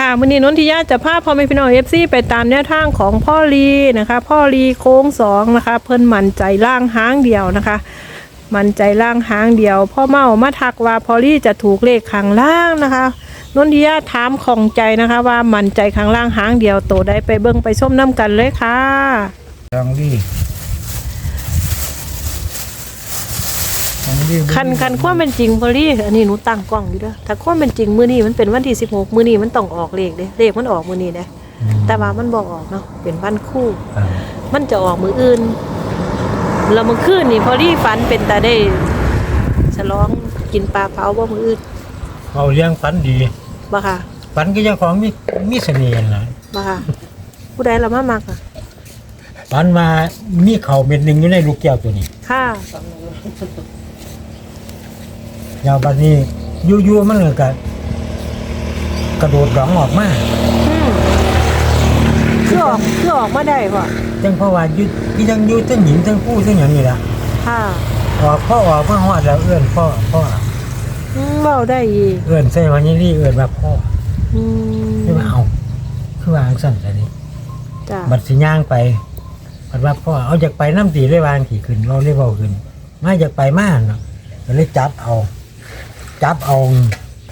ค่ะวันนี้นนทิยาจะพาพ่อแม่พี่น้องเอฟซีไปตามแนวทางของพ่อลีนะคะ พ่อลีโค้งสองนะคะ เพิ่นมั่นใจล่างหางเดียวนะคะ มั่นใจล่างหางเดียว พ่อเมามาทักว่าพอลีจะถูกเลขข้างล่างนะคะนนทิยาถามของใจนะคะ ว่ามั่นใจข้างล่างหางเดียวโตได้ไปเบิ่งไปส้มน้ำกันเลยค่ะยังดียังดี คันคันความเป็นจริงพอลีอันนี้หนูตั้งกล้องอยู่เด้อถ้าความเป็นจริงมื้อนี้มันเป็นวันที่16มื้อนี้มันต้องออกเลขเด้เลขมันออกมื้อนี้เด้แต่ว่ามันบ่ออกเนาะเป็นวันคู่ มันจะออกมืออื่นแล้วมือคืนนี่พอดีฝันเป็นตาได้ฉลองกินปลาเผาบ่มืออื่นเอาเลี้ยงฝันดีบ่ค่ะฝันก็ยังของมีมีเสน่ห์นะบ่ค่ะผู้ใดเรามามักอะฝันมามีเข่าเม็ดหนึ่งอยู่ในลูกแก้วตัวนี้ค่ะ ยาวบัดนี้ยู่ๆมันเลยกะกระโดดหลองออกมาอืมคือออกคือออกมาได้ป่ะจังเพราะว่าอยุที่ยังอยู่ทั้งหญิงทั้งผู้ทั้งอย่างนี้ละค่ะออกพ่อออกมาฮอดแล้วเอื้อนพ่อพ่ออืมเว้าได้อีกเอื้อนใส่วันนี้รีเอื้อนมาพ่ออืมไม่มาเอาคือวาจั่งสั่นแต่นี้จ้ะบัดสิย่างไปบัดว่าพ่อเอาอยากไปน้ำตีเลยวางขี่ขึ้นเราเลยเบาขึ้นมาอยากไปมากเนาะก็เลยจับเอา จับเอา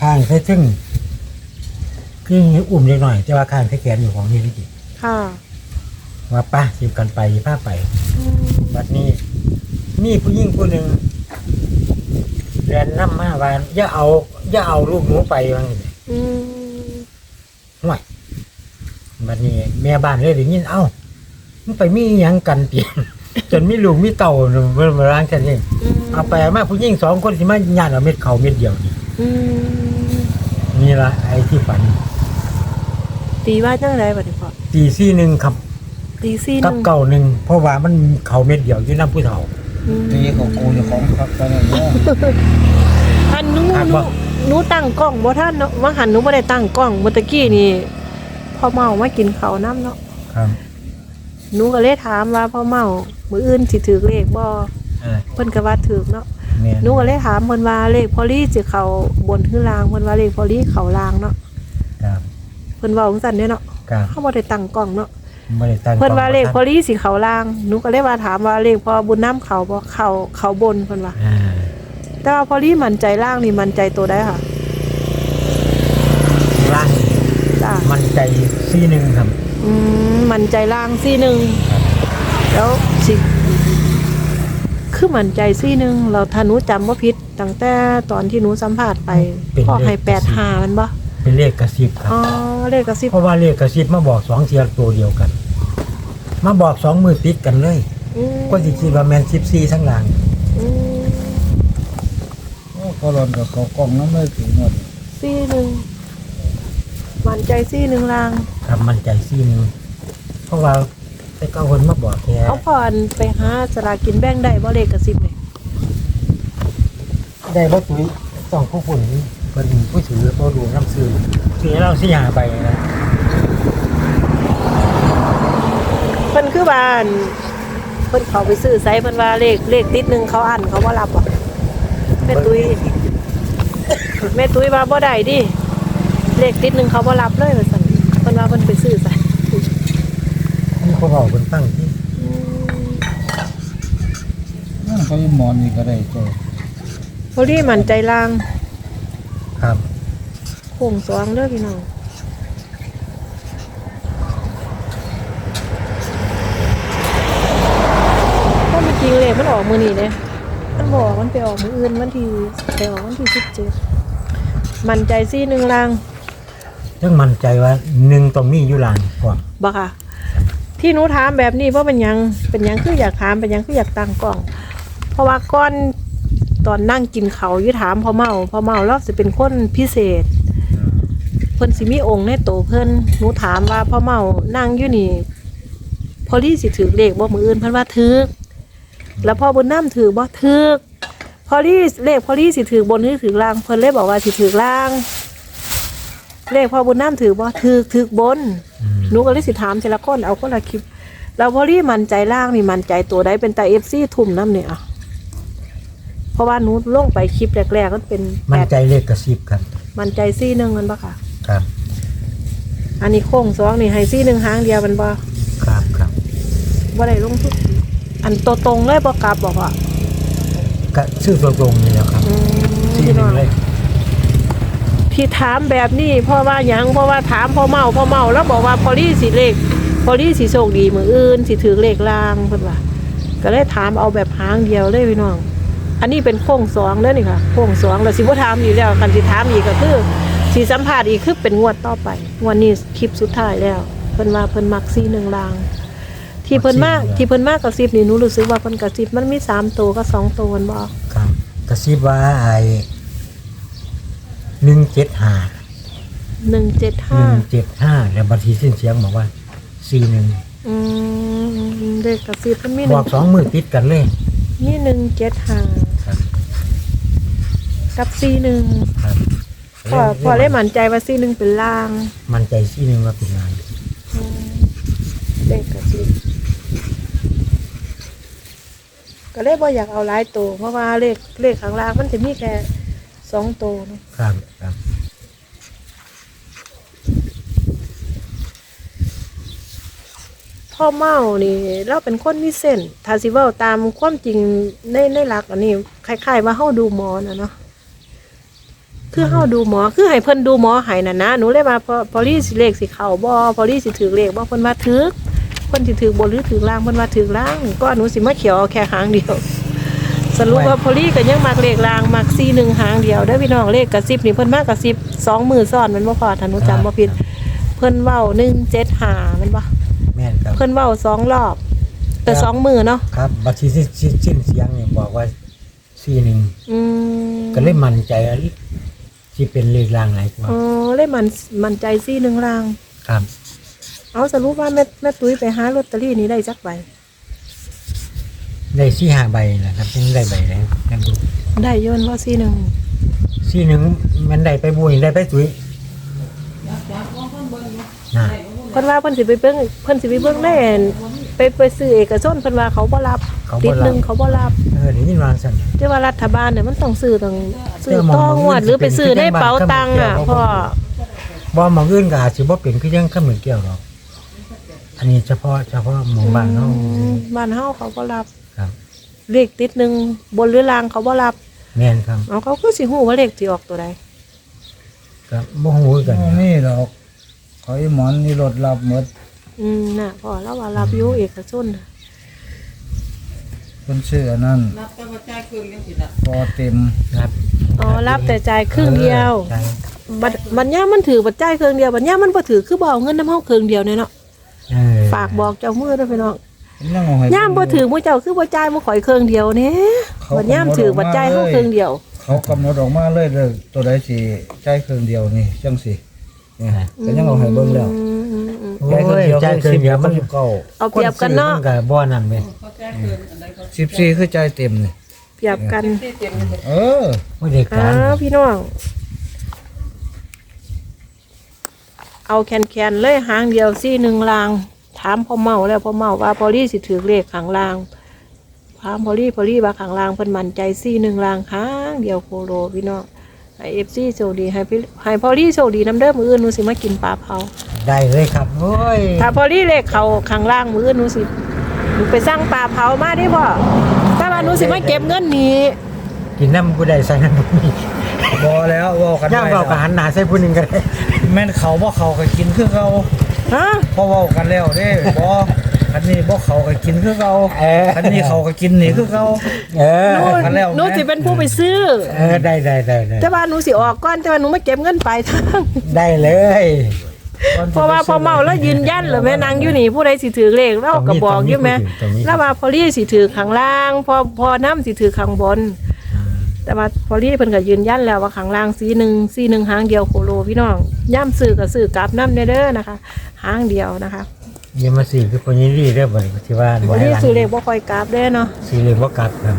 ข้างใส่ซึ่งคืออุ่มเล็กหน่อย แต่ว่าข้างใส่แขนอยู่ของนี่นี่ค่ะว่าป้าสิบกันไปพาไปอืมบัดนี้ มีผู้หญิงผู้หนึ่งเรียนน้ำมาว่าอย่าเอาอย่าเอาลูกหนูไปว่างี้อืมห่วยบัดนี้ แม่บ้านเลยได้ยินเอ้ามันไปมีหยังกันเตียนจนมีลูกมีเต่าเมื่อมาล้างกัน เองอืมเอาไปเอามาผู้หญิงสองคนสิมาญาติเอาเม็ดเขาเม็ดเดียวนี่อืมนี่ละไอ้ที่ฝันตีว่าจังไดบัดนี้พ่อตีซี่หนึ่งครับตีซี่หกับนึงเก่าหนึ่งเพราะว่ามันเขาเม็ดเดียวอยู่น้ำผู้เฒ่า อืมตีของกูจะของครับตอนนี้เนี่ยอันหนูครับหนูบ่หนูตั้งกล้องบ่ท่านเนาะว่าหันหนูบ่ได้ตั้งกล้องเมื่อตะกี้นี่พ่อเมามากินข้าวน้ำเนาะครับหนูก็เลยถามว่าพ่อเมามื้ออื่นสิถือเลขบ่อ่า เพิ่นก็ว่าถือเนาะแม่นหนูก็เลยถามเพิ่นว่าเลขพอลี่สิเข้าบนหรือล่างเพิ่นว่าเลขพอลี่เข้าล่างเนาะครับเพิ่นเว้าจังซั่นเด้เนาะครับเฮาบ่ได้ตั้งกล้องเนาะไม่ได้ตั้งเพิ่นว่าเลขพออลี่สิเข้าล่างหนูก็เลยว่าถามว่าเลขพอบุญน้ำเข้าบ่เข้าเข้าบนเพิ่นว่าอ่าแต่ว่าพอลี่มั่นใจล่างนี่มั่นใจตัวได้ค่ะล่างจ้ามันใจซี่หนึ่งครับ อืมมันใจล่างซี่หนึ่งแล้วสิ คือมันใจซี่หนึ่งเราถ้าหนูจำว่าพิษตั้งแต่ตอนที่หนูสัมภาษณ์ไปพ่อให้แปดหามันบ่เป็นเลขกระซิบครับอ๋อเลขกระซิบเพราะว่าเลขกระซิบมาบอกสองเทียตัวเดียวกัน มาบอกสองมือติดกันเลยอืมก็สิคิดว่าแมนซิบซีทั้งหลังอืมโอ้พอรอนกับเขากล้องน้ำไม่ถึงหมดซี่หนึ่งมันใจซี่หนึ่งล่างครับมันใจซี่หนึงเพราะว่า แต่เก้าคนมาบอกแค่เอาพอนไปหาสลากินแบ่งได้บ่เลขกระซิบเลยได้รถตุ้ยสองผู้คนเป็นผู้ถือเขาดูน้ำซื้อซื้อให้เราสี่หาไปนะเพิ่นคือบ้านเพิ่นเขาไปซื้อไซส์เพิ่นว่าเลขเลขติดหนึ่งเขาอันเขาบ่รับอะแม่ตุ้ยแม่ตุ้ยว่าบ่ได้ดิเลขติดหนึ่งเขาบ่รับเลยว่าซั่นเพิ่นว่าเพิ่นไปซื้อซะนี่เขาบอกคนตั้งที่นั่นเขายังหมอนนี่ก็ได้เจ้าพอดีมันใจลางครับโค้งสวงเด้อพี่น้องก็มันจริงเลยมันออกมือนี้เด้มันบอกมันไปออกมืออื่นวันทีไปออกวันที่17มั่นใจซี่หนึ่งลางซึ่องมั่นใจว่าหนึ่งต้องมีอยู่หลังก่อนบ่ค่ะ ที่หนูถามแบบนี้เพราะเป็นหยังเป็นหยังคืออยากถามเป็นหยังคืออยากตั้งกล้อง เพราะว่าก้อนตอนนั่งกินเขาวอยู่ถามพ่อเมาพ่อเมาเราสิเป็นคนพิเศษ เพิ่นสิมีองค์ในโตเพิ่นหนูถามว่าพ่อเมานั่งอยู่นี่พอลี่สิถือเลขบ่มืออื่นเพิ่นว่าถือแล้วพ่อบุญน้ำถือบ่ถือพอลี่เลขพอลี่สิถือบนหรือถือล่างเพิ่นเลยบอกว่าสิถือล่าง เลขพ่อบุญน้ำถือบ่ถือถือบน หนูก็เลยสิถามทีละคนเอาคนละคลิปแล้วพอลี่มันใจล่างนี่มันใจตัวใดเป็นตาเอฟซีทุ่มน้ำเนี่ยอะเพราะว่าหนูลงไปคลิปแรกๆก็เป็นมั่แปนดใจเลขกระซิบครับ มันใจซี่หนึ่งมันปะค่ะ ครับ อันนี้โค้งสองนี่ให้ซี่หนึ่งหางเดียวมันบ่ครับครับบ่ได้ลงทุนอันตัวตรงเลยบ่กลับบอกว่าก็ชื่อตัวตรงนี่แหละครับอืมที่พี่หน้นึ่องงเลย ที่ถามแบบนี้เพราะว่าหยังเพราะว่าถามพ่อเมาพ่อเมาแล้วบอกว่าพอลี่สิเลขพอลี่สิโชคดีมืออื่นสิถือเลขลางเพิ่นว่าก็เลยถามเอาแบบหางเดียวเลยพี่น้อง อันนี้เป็นโค้งสองแล้วนี่ค่ะโค้งสองแล้วสิบ่ถามอีกแล้วคันสิถามอีกก็คือสิสัมภาษณ์อีกคือเป็นงวดต่อไปงวดนี้คลิปสุดท้ายแล้วเพิ่นว่าเพิ่นมักซีหนึ่งลาง ที่เพิ่นมากที่เพิ่นมากกับซิบนี่หนูรู้สึกว่าเพิ่นกับซิบมันมีสามตัวกับสองตัวมันบ่ครับกระซิบว่าไอ้ หนึ่งเจ็ดห้าหนึ่งเจ็ดหห้านึ่งเจ็ดห้าแล้วบางทีสิ้นเสียงบอกว่าสี่หนึ่งอืมเลขกับซิบมันมีหบนึ่องกสองมือติดกันเลยมีหนึ่งเจ็ดห้าครับกับซีหนึ่งครับพอพอได้มั่นใจว่าซีหนึ่งเป็นล่างมันใจสี่หนึ่งว่าเป็นงานอืมเลขกับซิบก็เลยบ่อยากเอาหลายตัวเพราะว่าเลขเลขข้างล่างมันจะมีแค่ สองตัวเนาะครับครับพ่อเมานี่เราเป็นคนมีเส้นถ้าสิเว้าตามความจริงในในหลักอันนี้คล้ายๆว่าเฮาดูหมอน่ะเนาะคือเฮาดูหมอคือให้เพิ่นดูหมอให้น่ะนะหนูเลยว่าพอพอลี่สิเลขสิเข้าบ่พอลี่สิถือเลขบ่เพิ่นว่าถือเพิ่นสิถือบนหรือถือล่างเพิ่นว่าถือล่างก็หนูสิมาเขียวเอาแค่หางเดียว สรุปว่าพอลี่ก็ยังมักเลขล่างมัก41หางเดียวเด้อพี่น้องเลขกระซิบนี่เพิ่นมากกระซิบสองมือซ้อนมันบ่พอถ้าหนูจำบ่ผิด เพิ่นเว้า175มันบ่แม่นครับ เพิ่นเว้าสองรอบ แต่ครับ สองมือเนาะครับบัตรที่สิ้นสิ้นสิ้นเสียงเนี่ยบอกว่าสี่หนึ่งอืมก็เลยมั่นใจว่าที่เป็นเลขรางหลายกว่าอ๋อเลยมันมันใจซี่หนึ่งราง ครับเอาสรุปว่าแม่แม่ตุ้ยไปหาลอตเตอรี่นี้ได้จักใบ ได้สี่ห้าใบนะครับยังได้ใบแล้วนะบุได้โยนว่าซี่หนึ่งสี่หนึ่งมันได้ไปบุญได้ไปสุยนะเพิ่นว่าเพิ่นสิไปเบิ่งเพิ่นสิไปเบิ่งแน่ไปไปซื้อเอกชนเพิ่นว่าเขาบ่รับเขาติบ่ดหรันึ่บงเขาบ่รับเออนี่วางสั่น แต่ว่ารัฐบาลเนี่ยมันต้องซื้อต้องซื้อเออหมองต่องวดมันหรือไปซื้อเป็นในเป๋าตังค์อะเป็นพ่อบ่หมองอื่นก็อาจสิบ่เป็นคือยังข้าเหมือนเกี่ยวหรอก อันนี้เฉพาะเฉพาะหมู่บ้านเฮาอืมบ้านเฮาเขาบ่รับครับ เลขติดหนึ่งบนหรือล่างเขาบ่รับแม่นครับเอาเขาคือสิฮู้ว่าเลขสิออกตัวใดก็บ่ฮู้คือกันบ่มีดอกขอยหมอนนี่รถรับหมดอืมน่ะพ่อแล้วว่ารับอยู่เอกชนน่ะเพิ่นชื่ออันนั้นพอเต็มครับอ๋อรับแต่จ่ายครึ่งเดียว ใช่บัดบัดย่ามมันถือบัดจ่ายครึ่งเดียวบัดย่ามมันบ่ถือคือบ่เอาเงินน้ำเฮาครึ่งเดียวเนี่ยเนาะเออ ฝากบอกเจ้ามือด้วยพี่น้องยังเอาให้ย่ามบ่ถือมื้อเจ้าคือบ่จ่ายบ่ข่อยครึ่งเดียวเนี่ยบัดย่ามถือบัดจ่ายเฮาครึ่งเดียว เขากำหนดออกมาเลยเลยตัวใดสิจ่ายเครื่องเดียวนี่จังสิเนี่ยก็ยังเอาให้เบิ่งแล้วอืมอืมอืมโอ้ยใจคืนเดียวมันสิบเก้าเอาเปรียบกันเนาะคซื้อมัก็บ่นั่นเว้ยสิบสี่คือจ่ายเต็มนี่เปรียบกัน เออบ่ได้อ้าการวพี่น้องเอาแคนๆเลยหางเดียวซี่หนึ่งลาง ถามพ่อเมาแล้วพ่อเมาว่าพอลี่สิถือเลขข้างล่างถามพอลี่พอลี่ว่าข้างล่างเพิ่นมั่นใจซี่หนึ่งลางหางเดียวโคโลพี่น้องให้เอฟซีโชคดีให้พี่ให้พอลี่โชคดีน้ำเด้อมืออื่นหนูสิมากินปลาเผาได้เลยครับโอ้ยถ้าพอลี่เลขเขาข้างล่างมืออื่นหนูสิหนูไปสร้างปลาเผามาดิพ่อถ้าว่าหนูสิมาเก็บเงินนี้กินน้ำผู้ใดใส่น้ำผู้นี้บ่แล้วเว้ากันย่างไว้เราก็หันหน้าใส่ผู้หนึงก็ได้แม่นเขาบ่เขาก็กินคือเขา ฮะพอเว้ากันแล้วเด้บ่อันนี้บ่เขาก็กินคือเขาเอออันนี้เขาก็กินนี่คือเขาเออหนูกันแล้วนะหนูสิเป็นผู้ไปซื้อ เออได้ได้ได้ได้แต่ว่าหนูสิออกก่อนแต่ว่าหนูไม่เก็บเงินปลายทางได้เลย เพราะว่าพอเมาแล้วยืนยันเหรือแม่นางอยู่นี่ผู้ใดสิถือเลขเราก็บอกอยู่แม่ตรงนี้แล้วว่าพอลี่สิถือข้างล่าง พอพอน้ำสิถือข้างบน แต่ว่าพอลี่เพิ่นก็ยืนยันแล้วว่าข้างล่างสีหนึ่งสีหนึ่งหางเดียวโคโลพี่น้องย่ำซื้อก็ซื้อกลับน้ำเด้อนะคะหางเดียวนะคะอย่ามาสิคือคนยินดีเด้อบ่ที่ว่าพอลี่ซื้อเลขบ่ค่อยกลับเด้อเนาะสิเลยบ่กลับครับ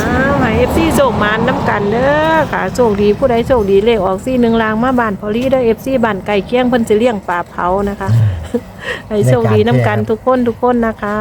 อ้าวให้ FC โชคมานน้ำกันเด้อค่ะโชคดีผู้ใดโชคดีเลขออกสีหนึ่งลางมาบ้านพอลี่เด้อ FC บ้านไก่เคียงเพิ่นสิเลี้ยงปลาเผานะคะให้โชคดีน้ำกันทุกคนทุกคนนะคะ